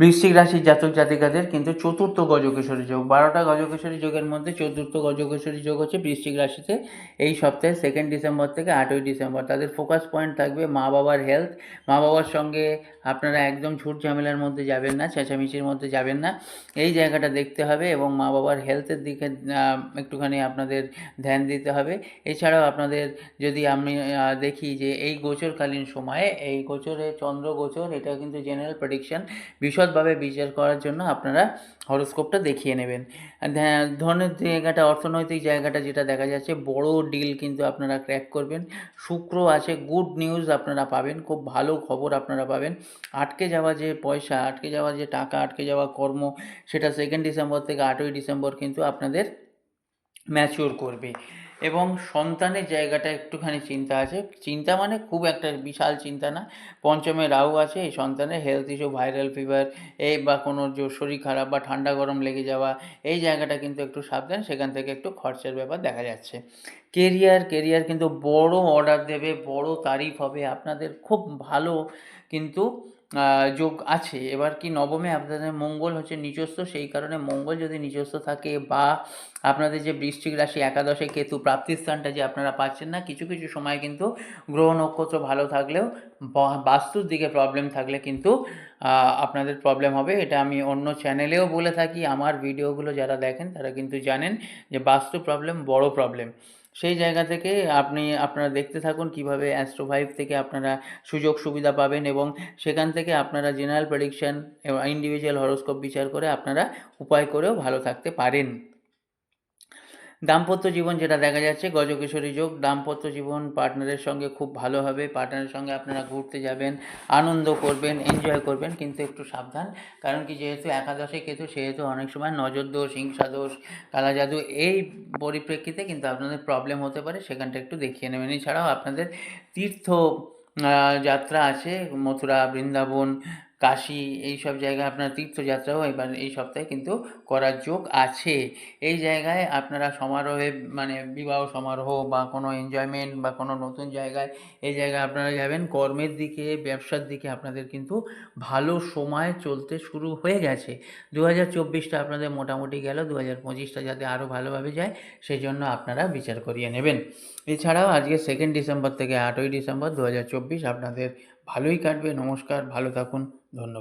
বৃশ্চিক রাশির জাতক জাতিকাদের কিন্তু চতুর্থ গজকেশরী যোগ। বারোটা গজকেশরী যোগের মধ্যে চতুর্থ গজকেশরী যোগ হচ্ছে বৃশ্চিক রাশিতে। এই সপ্তাহে সেকেন্ড ডিসেম্বর থেকে আটই ডিসেম্বর তাদের ফোকাস পয়েন্ট থাকবে মা বাবার হেলথ মা বাবার সঙ্গে আপনারা একদম ঝুট ঝামেলার মধ্যে যাবেন না, চেঁচামেচির মধ্যে যাবেন না। এই জায়গাটা দেখতে হবে এবং মা বাবার হেলথের দিকে একটুখানি আপনাদের ধ্যান দিতে হবে। এছাড়াও আপনাদের যদি আমি দেখি যে এই গোচরকালীন সময়ে, এই গোচরে চন্দ্র গোচর, এটা কিন্তু জেনারেল প্রেডিকশন বিশদভাবে বিচার করার জন্য আপনারা হরোস্কোপটা দেখিয়ে নেবেন। ধরনের জায়গাটা, অর্থনৈতিক জায়গাটা যেটা দেখা যাচ্ছে, বড় ডিল কিন্তু আপনারা ক্র্যাক করবেন। শুক্র আছে গুড নিউজ আপনারা পাবেন, খুব ভালো খবর আপনারা পাবেন। আটকে যাওয়া যে পয়সা, আটকে যাওয়া যে টাকা, আটকে যাওয়া কর্ম, সেটা সেকেন্ড ডিসেম্বর থেকে আটই ডিসেম্বর কিন্তু আপনাদের ম্যাচিওর করবে। এবং সন্তানের জায়গাটা একটুখানি চিন্তা আছে। চিন্তা মানে খুব একটা বিশাল চিন্তা না। পঞ্চমে রাহু আছে, এই সন্তানের হেলথ ইস্যু ভাইরাল ফিভার এই বা কোনো শরীর খারাপ বা ঠান্ডা গরম লেগে যাওয়া, এই জায়গাটা কিন্তু একটু সাবধান। সেখান থেকে একটু খরচের ব্যাপার দেখা যাচ্ছে। কেরিয়ার কেরিয়ার কিন্তু বড় অর্ডার দেবে, বড় তারিফ হবে আপনাদের। খুব ভালো কিন্তু যোগ আছে। এবার কি নবমে আপনাদের মঙ্গল হচ্ছে নিজস্ব, সেই কারণে মঙ্গল যদি নিজস্ব থাকে বা আপনাদের যে বৃশ্চিক রাশি একাদশে কেতু প্রাপ্তির স্থানটা যে আপনারা পাচ্ছেন না, কিছু কিছু সময় কিন্তু গ্রহ নক্ষত্র ভালো থাকলেও বাস্তুর দিকে প্রবলেম থাকলে কিন্তু আপনাদের প্রবলেম হবে। এটা আমি অন্য চ্যানেলেও বলে থাকি। আমার ভিডিওগুলো যারা দেখেন তারা কিন্তু জানেন যে বাস্তু প্রবলেম বড় প্রবলেম সেই জায়গা থেকে আপনি, আপনারা দেখতে থাকুন কীভাবে অ্যাস্ট্রো ফাইভ থেকে আপনারা সুযোগ সুবিধা পাবেন এবং সেখান থেকে আপনারা জেনারেল প্রেডিকশান এবং ইন্ডিভিজুয়াল হরোস্কোপ বিচার করে আপনারা উপায় করেও ভালো থাকতে পারেন। দাম্পত্য জীবন যেটা দেখা যাচ্ছে, গজকিশোরী যোগ, দাম্পত্য জীবন পার্টনারের সঙ্গে খুব ভালো হবে। পার্টনারের সঙ্গে আপনারা ঘুরতে যাবেন, আনন্দ করবেন এনজয় করবেন, কিন্তু একটু সাবধান। কারণ কি, যেহেতু একাদশে কেতু, সেহেতু অনেক সময় নজর দোষ, হিংসা দোষ, কালা এই পরিপ্রেক্ষিতে কিন্তু আপনাদের প্রবলেম হতে পারে। সেখানটা একটু দেখিয়ে নেবেন। এছাড়াও আপনাদের তীর্থ যাত্রা আছে, মথুরা, বৃন্দাবন কাশী এই সব জায়গায় আপনার তীর্থযাত্রাও এবার এই সপ্তাহে কিন্তু করার যোগ আছে। এই জায়গায় আপনারা সমারোহে মানে বিবাহ সমারোহ বা কোনো এনজয়মেন্ট বা কোনো নতুন জায়গায় এই জায়গায় আপনারা যাবেন। কর্মের দিকে, ব্যবসার দিকে আপনাদের কিন্তু ভালো সময় চলতে শুরু হয়ে গেছে। দু হাজার চব্বিশটা আপনাদের মোটামুটি গেল দু হাজার পঁচিশটা যাতে আরও ভালোভাবে যায় সেই জন্য আপনারা বিচার করিয়ে নেবেন। এছাড়াও আজকে সেকেন্ড ডিসেম্বর থেকে আটই ডিসেম্বর দু হাজার চব্বিশ আপনাদের ভালোই কাটবে। নমস্কার, ভালো থাকুন। Don